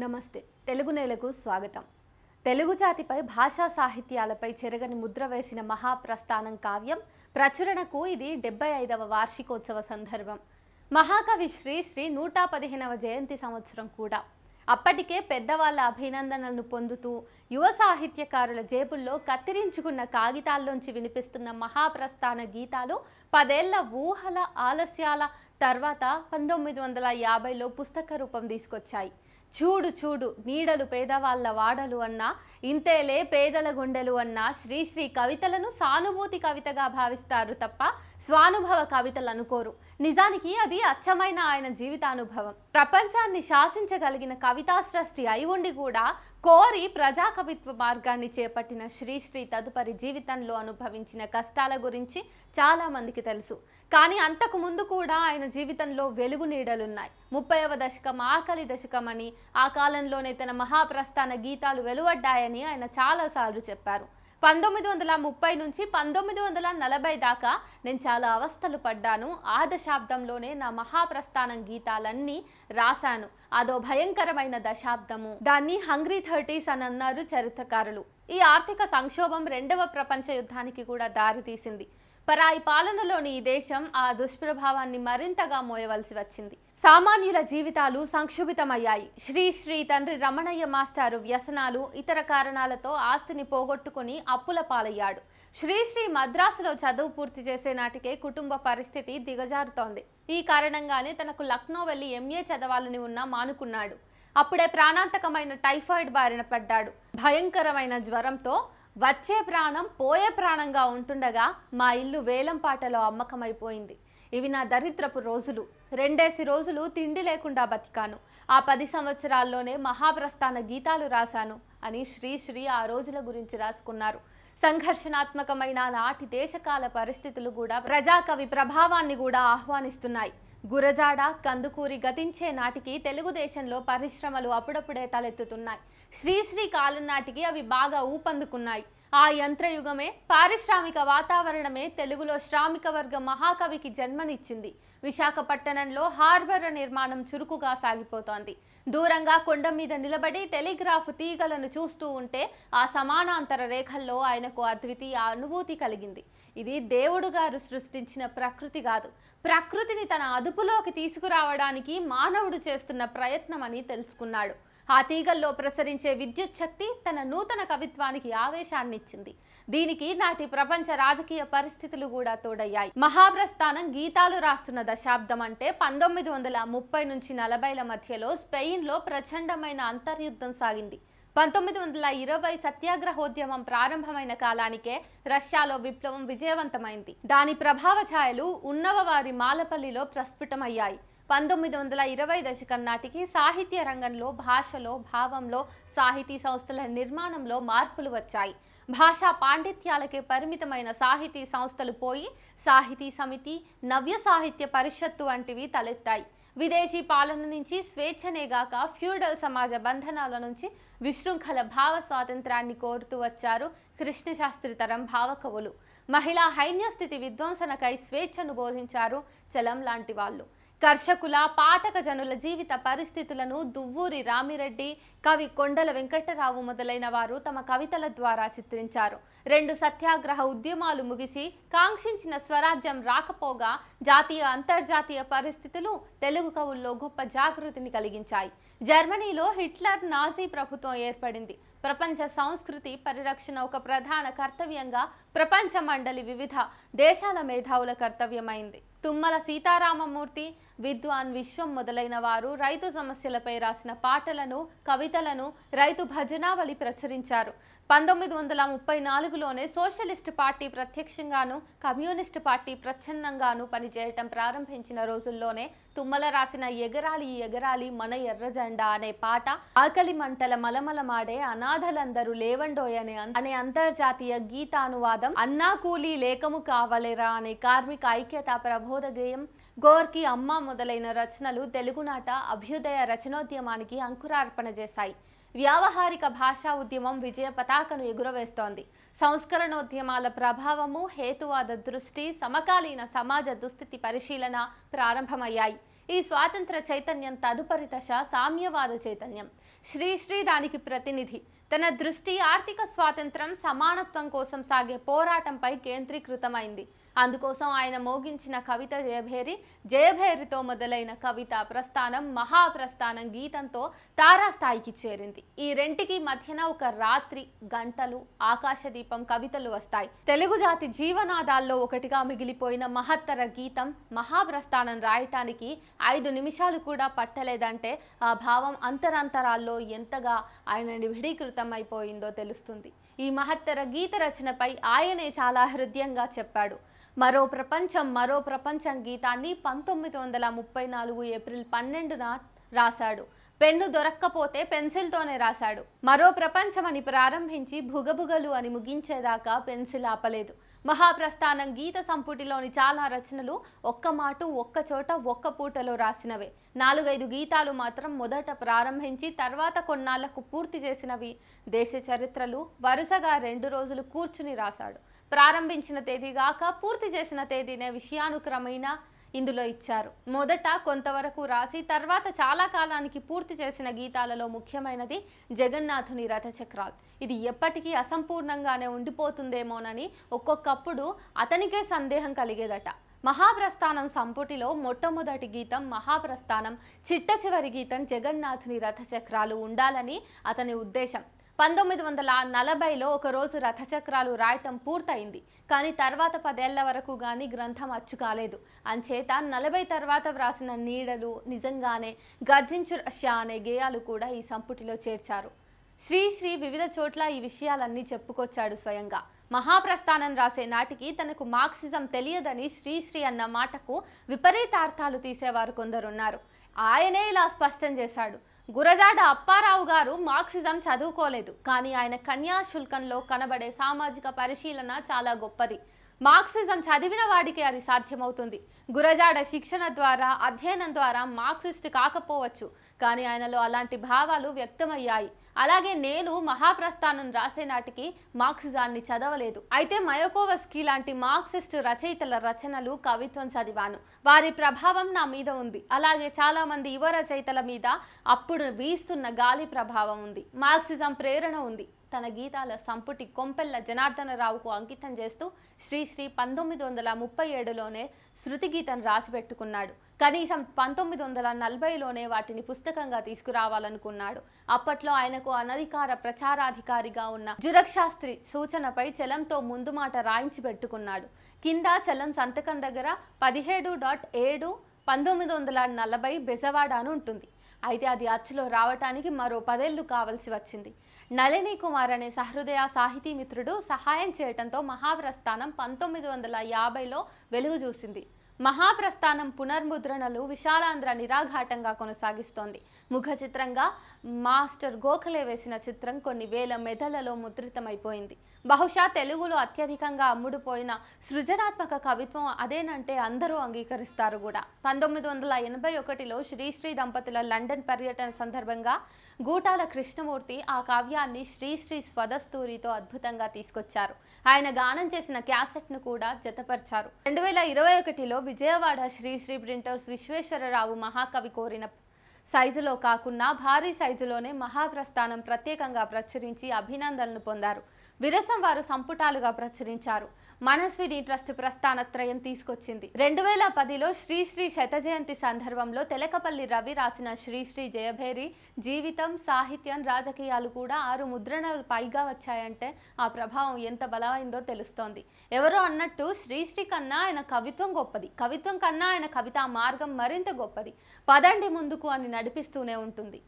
నమస్తే. తెలుగు నేలకు స్వాగతం. తెలుగు జాతిపై భాషా సాహిత్యాలపై చెరగని ముద్ర వేసిన మహాప్రస్థానం కావ్యం ప్రచురణకు ఇది డెబ్బై ఐదవ వార్షికోత్సవ సందర్భం. మహాకవి శ్రీ శ్రీ నూట పదిహేనవ జయంతి సంవత్సరం కూడా. అప్పటికే పెద్దవాళ్ళ అభినందనలను పొందుతూ యువ సాహిత్యకారుల జేబుల్లో కత్తిరించుకున్న కాగితాల్లోంచి వినిపిస్తున్న మహాప్రస్థాన గీతాలు పదేళ్ళ ఊహల ఆలస్యాల తర్వాత పంతొమ్మిది వందల యాభైలో పుస్తక రూపం తీసుకొచ్చాయి. చూడు చూడు నీడలు పేదవాళ్ళ వాడలు అన్నా ఇంతేలే పేదల గుండెలు అన్నా శ్రీశ్రీ కవితలను సానుభూతి కవితగా భావిస్తారు తప్ప స్వానుభవ కవితలు అనుకోరు. నిజానికి అది అచ్చమైన ఆయన జీవితానుభవం. ప్రపంచాన్ని శాసించగలిగిన కవితా సృష్టి అయి ఉండి కూడా కోరి ప్రజాకవిత్వ మార్గాన్ని చేపట్టిన శ్రీశ్రీ తదుపరి జీవితంలో అనుభవించిన కష్టాల గురించి చాలా మందికి తెలుసు. కానీ అంతకు ముందు కూడా ఆయన జీవితంలో వెలుగు నీడలున్నాయి. ముప్పైవ దశకం ఆకలి దశకం అని ఆ కాలంలోనే తన మహాప్రస్థాన గీతాలు వెలువడ్డాయని ఆయన చాలాసార్లు చెప్పారు. పంతొమ్మిది వందల ముప్పై నుంచి పంతొమ్మిది వందల నలభై దాకా నేను చాలా అవస్థలు పడ్డాను. ఆ దశాబ్దంలోనే నా మహాప్రస్థానం గీతాలన్నీ రాశాను. అదో భయంకరమైన దశాబ్దము. దాన్ని హంగ్రీ థర్టీస్ అని అన్నారు చరిత్రకారులు. ఈ ఆర్థిక సంక్షోభం రెండవ ప్రపంచ యుద్ధానికి కూడా దారితీసింది. పరాయి పాలనలోని ఈ దేశం ఆ దుష్ప్రభావాన్ని మరింతగా మోయవలసి వచ్చింది. సామాన్యుల జీవితాలు సంక్షుభితమయ్యాయి. శ్రీ శ్రీ తండ్రి రమణయ్య మాస్టారు వ్యసనాలు ఇతర కారణాలతో ఆస్తిని పోగొట్టుకుని అప్పుల పాలయ్యాడు. శ్రీశ్రీ మద్రాసులో చదువు పూర్తి చేసే నాటికే కుటుంబ పరిస్థితి దిగజారుతోంది. ఈ కారణంగానే తనకు లక్నో వెళ్ళి ఎంఏ చదవాలని ఉన్నా మానుకున్నాడు. అప్పుడే ప్రాణాంతకమైన టైఫాయిడ్ బారిన పడ్డాడు. భయంకరమైన జ్వరంతో వచ్చే ప్రాణం పోయే ప్రాణంగా ఉంటుండగా మా ఇల్లు వేలం పాటలో అమ్మకమైపోయింది. ఇవి నా దరిద్రపు రోజులు. రెండేసి రోజులు తిండి లేకుండా బతికాను. ఆ పది సంవత్సరాల్లోనే మహాప్రస్థాన గీతాలు రాశాను అని శ్రీశ్రీ ఆ రోజుల గురించి రాసుకున్నారు. సంఘర్షణాత్మకమైన నాటి దేశకాల పరిస్థితులు కూడా ప్రజాకవి ప్రభావాన్ని కూడా ఆహ్వానిస్తున్నాయి. గురజాడ కందుకూరి గతించే నాటికి తెలుగుదేశంలో పరిశ్రమలు అప్పుడప్పుడే తలెత్తుతున్నాయి. శ్రీశ్రీ కాలం నాటికి అవి బాగా ఊపందుకున్నాయి. ఆ యంత్రయుగమే పారిశ్రామిక వాతావరణమే తెలుగులో శ్రామిక వర్గ మహాకవికి జన్మనిచ్చింది. విశాఖపట్టణంలో హార్బర్ నిర్మాణం చురుకుగా సాగిపోతోంది. దూరంగా కొండ మీద నిలబడి టెలిగ్రాఫ్ తీగలను చూస్తూ ఉంటే ఆ సమానాంతర రేఖల్లో ఆయనకు అద్వితీయ అనుభూతి కలిగింది. ఇది దేవుడు గారు సృష్టించిన ప్రకృతి కాదు. ప్రకృతిని తన అదుపులోకి తీసుకురావడానికి మానవుడు చేస్తున్న ప్రయత్నం అని తెలుసుకున్నాడు. ఆ తీగల్లో ప్రసరించే విద్యుత్ శక్తి తన నూతన కవిత్వానికి ఆవేశాన్నిచ్చింది. దీనికి నాటి ప్రపంచ రాజకీయ పరిస్థితులు కూడా తోడయ్యాయి. మహాప్రస్థానం గీతాలు రాస్తున్న దశాబ్దం అంటే పంతొమ్మిది వందల ముప్పై నుంచి నలభైల మధ్యలో స్పెయిన్లో ప్రచండమైన అంతర్యుద్ధం సాగింది. పంతొమ్మిది వందల ఇరవై సత్యాగ్రహోద్యమం ప్రారంభమైన కాలానికే రష్యాలో విప్లవం విజయవంతమైంది. దాని ప్రభావ ఛాయలు ఉన్నవ వారి మాలపల్లిలో ప్రస్ఫుటమయ్యాయి. పంతొమ్మిది వందల ఇరవై దశకం నాటికి సాహిత్య రంగంలో భాషలో భావంలో సాహితీ సంస్థల నిర్మాణంలో మార్పులు వచ్చాయి. భాషా పాండిత్యాలకే పరిమితమైన సాహితీ సంస్థలు పోయి సాహితీ సమితి నవ్య సాహిత్య పరిషత్తు వంటివి తలెత్తాయి. విదేశీ పాలన నుంచి స్వేచ్ఛనేగాక ఫ్యూడల్ సమాజ బంధనాల నుంచి విశృంఖల భావ స్వాతంత్రాన్ని కోరుతూ వచ్చారు కృష్ణశాస్త్రి తరం భావకవులు మహిళా హైన్యస్థితి విధ్వంసనకై స్వేచ్ఛను బోధించారు చలం లాంటి వాళ్ళు. కర్షకుల పాఠక జనుల జీవిత పరిస్థితులను దువ్వూరి రామిరెడ్డి కవి కొండల వెంకటరావు మొదలైన వారు తమ కవితల ద్వారా చిత్రించారు. రెండు సత్యాగ్రహ ఉద్యమాలు ముగిసి కాంక్షించిన స్వరాజ్యం రాకపోగా జాతీయ అంతర్జాతీయ పరిస్థితులు తెలుగు కవుల్లో గొప్ప జాగృతిని కలిగించాయి. జర్మనీలో హిట్లర్ నాజీ ప్రభుత్వం ఏర్పడింది. ప్రపంచ సంస్కృతి పరిరక్షణ ఒక ప్రధాన కర్తవ్యంగా ప్రపంచ మండలి వివిధ దేశాల మేధావుల కర్తవ్యమైంది. తుమ్మల సీతారామమూర్తి విద్వాన్ విశ్వం మొదలైన వారు రైతు సమస్యలపై రాసిన పాటలను కవితలను రైతు భజనావళి ప్రచురించారు. పంతొమ్మిది వందల ముప్పై నాలుగులోనే సోషలిస్ట్ పార్టీ ప్రత్యక్షంగాను కమ్యూనిస్ట్ పార్టీ ప్రచ్ఛన్నంగాను పనిచేయటం ప్రారంభించిన రోజుల్లోనే తుమ్మల రాసిన ఎగరాలి ఎగరాలి మన ఎర్ర జెండా అనే పాట ఆకలి మంటల మలమలమాడే అనాథలందరూ లేవండోయ్ అనే అనే అంతర్జాతీయ గీతానువాదం అన్నా కూలీ లేకము కావలేరా అనే కార్మిక ఐక్యత ప్రబోధ గేయం గోర్కి అమ్మ మొదలైన రచనలు తెలుగునాట అభ్యుదయ రచనోద్యమానికి అంకురార్పణ చేశాయి. వ్యావహారిక భాషా ఉద్యమం విజయ పతాకను ఎగురవేస్తోంది. సంస్కరణోద్యమాల ప్రభావము హేతువాద దృష్టి సమకాలీన సమాజ దుస్థితి పరిశీలన ప్రారంభమయ్యాయి. ఈ స్వాతంత్ర చైతన్యం తదుపరి దశ సామ్యవాద చైతన్యం. శ్రీశ్రీ దానికి ప్రతినిధి. తన దృష్టి ఆర్థిక స్వాతంత్రం సమానత్వం కోసం సాగే పోరాటంపై కేంద్రీకృతమైంది. అందుకోసం ఆయన మోగించిన కవిత జయభేరి జయభేరితో మొదలైన కవిత ప్రస్థానం మహాప్రస్థానం గీతంతో తారాస్థాయికి చేరింది. ఈ రెంటికి మధ్యన ఒక రాత్రి గంటలు ఆకాశదీపం కవితలు వస్తాయి. తెలుగు జాతి జీవనాదాల్లో ఒకటిగా మిగిలిపోయిన మహత్తర గీతం మహాప్రస్థానం రాయటానికి ఐదు నిమిషాలు కూడా పట్టలేదంటే ఆ భావం అంతరంతరాల్లో ఎంతగా ఆయన నిభిడీకృతం అయిపోయిందో తెలుస్తుంది. ఈ మహత్తర గీత రచనపై ఆయనే చాలా హృదయంగా చెప్పాడు. మరో ప్రపంచం మరో ప్రపంచం గీతాన్ని పంతొమ్మిది వందల ముప్పై నాలుగు ఏప్రిల్ పన్నెండున రాశాడు. పెన్ను దొరక్కపోతే పెన్సిల్తోనే రాశాడు. మరో ప్రపంచం అని ప్రారంభించి భుగభుగలు అని ముగించేదాకా పెన్సిల్ ఆపలేదు. మహాప్రస్థానం గీత సంపుటిలోని చాలా రచనలు ఒక్క మాటు ఒక్క చోట ఒక్క పూటలో రాసినవే. నాలుగైదు గీతాలు మాత్రం మొదట ప్రారంభించి తర్వాత కొన్నాళ్ళకు పూర్తి చేసినవి. దేశ చరిత్రలు వరుసగా రెండు రోజులు కూర్చుని రాశాడు. ప్రారంభించిన తేదీ గాక పూర్తి చేసిన తేదీనే విషయానుక్రమైన ఇందులో ఇచ్చారు. మొదట కొంతవరకు రాసి తర్వాత చాలా కాలానికి పూర్తి చేసిన గీతాలలో ముఖ్యమైనది జగన్నాథుని రథచక్రాలు. ఇది ఎప్పటికీ అసంపూర్ణంగానే ఉండిపోతుందేమోనని ఒక్కొక్కప్పుడు అతనికే సందేహం కలిగేదట. మహాప్రస్థానం సంపుటిలో మొట్టమొదటి గీతం మహాప్రస్థానం చిట్ట చివరి గీతం జగన్నాథుని రథచక్రాలు ఉండాలని అతని ఉద్దేశం. పంతొమ్మిది వందల నలభైలో ఒకరోజు రథచక్రాలు రాయటం పూర్తయింది. కానీ తర్వాత పదేళ్ళ వరకు కానీ గ్రంథం అచ్చు కాలేదు. అంచేత నలభై తర్వాత వ్రాసిన నీడలు నిజంగానే గర్జించు రష్యా అనే గేయాలు కూడా ఈ సంపుటిలో చేర్చారు. శ్రీశ్రీ వివిధ చోట్ల ఈ విషయాలన్నీ చెప్పుకొచ్చాడు స్వయంగా. మహాప్రస్థానం రాసే నాటికి తనకు మార్క్సిజం తెలియదని శ్రీశ్రీ అన్న మాటకు విపరీతార్థాలు తీసేవారు కొందరున్నారు. ఆయనే ఇలా స్పష్టం చేశాడు. గురజాడ అప్పారావు గారు మార్క్సిజం చదువుకోలేదు. కానీ ఆయన కన్యాశుల్కంలో కనబడే సామాజిక పరిశీలన చాలా గొప్పది. మార్క్సిజం చదివిన వాడికి అది సాధ్యమవుతుంది. గురజాడ శిక్షణ ద్వారా అధ్యయనం ద్వారా మార్క్సిస్ట్ కాకపోవచ్చు. కానీ ఆయనలో అలాంటి భావాలు వ్యక్తమయ్యాయి. అలాగే నేను మహాప్రస్థానం రాసే నాటికి మార్క్సిజాన్ని చదవలేదు. అయితే మయోకోవస్కి లాంటి మార్క్సిస్ట్ రచయితల రచనలు కవిత్వం చదివాను. వారి ప్రభావం నా మీద ఉంది. అలాగే చాలా మంది యువ రచయితల మీద అప్పుడు వీస్తున్న గాలి ప్రభావం ఉంది. మార్క్సిజం ప్రేరణ ఉంది. తన గీతాల సంపుటి కొంపెల్ల జనార్దనరావుకు అంకితం చేస్తూ శ్రీశ్రీ పంతొమ్మిది వందల ముప్పై ఏడులోనే శృతి గీతం రాసిపెట్టుకున్నాడు. కనీసం పంతొమ్మిది వందల నలభైలోనే వాటిని పుస్తకంగా తీసుకురావాలనుకున్నాడు. అప్పట్లో ఆయనకు అనధికార ప్రచారాధికారిగా ఉన్న జురక్షాస్త్రి సూచనపై చలంతో ముందు మాట రాయించి పెట్టుకున్నాడు. కింద చలం సంతకం దగ్గర పదిహేడు డాట్ ఏడు పంతొమ్మిది వందల నలభై బెజవాడ అని ఉంటుంది. అయితే అది అచ్చులో రావటానికి మరో పదేళ్ళు కావలసి వచ్చింది. నళిని కుమార్ అనే సహృదయ సాహితీ మిత్రుడు సహాయం చేయటంతో మహాప్రస్థానం పంతొమ్మిది వందల యాభైలో వెలుగు చూసింది. మహాప్రస్థానం పునర్ముద్రణలు విశాలాంధ్ర నిరాఘాటంగా కొనసాగిస్తోంది. ముఖ చిత్రంగా మాస్టర్ గోఖలే వేసిన చిత్రం కొన్ని వేల మెదళ్ళలో ముద్రితమైపోయింది. బహుశా తెలుగులో అత్యధికంగా అమ్ముడుపోయిన సృజనాత్మక కవిత్వం అదేనంటే అందరూ అంగీకరిస్తారు కూడా. పంతొమ్మిది వందల ఎనభై ఒకటిలో శ్రీశ్రీ దంపతుల లండన్ పర్యటన సందర్భంగా గూటాల కృష్ణమూర్తి ఆ కావ్యాన్ని శ్రీశ్రీ స్వదస్తూరితో అద్భుతంగా తీసుకొచ్చారు. ఆయన గానం చేసిన క్యాసెట్ను కూడా జతపరిచారు. రెండు వేల ఇరవై ఒకటిలో విజయవాడ శ్రీశ్రీ ప్రింటర్స్ విశ్వేశ్వరరావు మహాకవి కోరిన సైజులో కాకుండా భారీ సైజులోనే మహాప్రస్థానం ప్రత్యేకంగా ప్రచురించి అభినందనలు పొందారు. విరసం వారు సంపుటాలుగా ప్రచురించారు. మనస్విని ట్రస్ట్ ప్రస్థానత్రయం తీసుకొచ్చింది. రెండు వేల పదిలో శ్రీశ్రీ శతజయంతి సందర్భంలో తెలకపల్లి రవి రాసిన శ్రీశ్రీ జయభేరి జీవితం సాహిత్యం రాజకీయాలు కూడా ఆరు ముద్రణలు పైగా వచ్చాయంటే ఆ ప్రభావం ఎంత బలమైందో తెలుస్తోంది. ఎవరో అన్నట్టు శ్రీశ్రీ కన్నా ఆయన కవిత్వం గొప్పది. కవిత్వం కన్నా ఆయన కవితా మార్గం మరింత గొప్పది. పదండి ముందుకు అని నడిపిస్తూనే ఉంటుంది.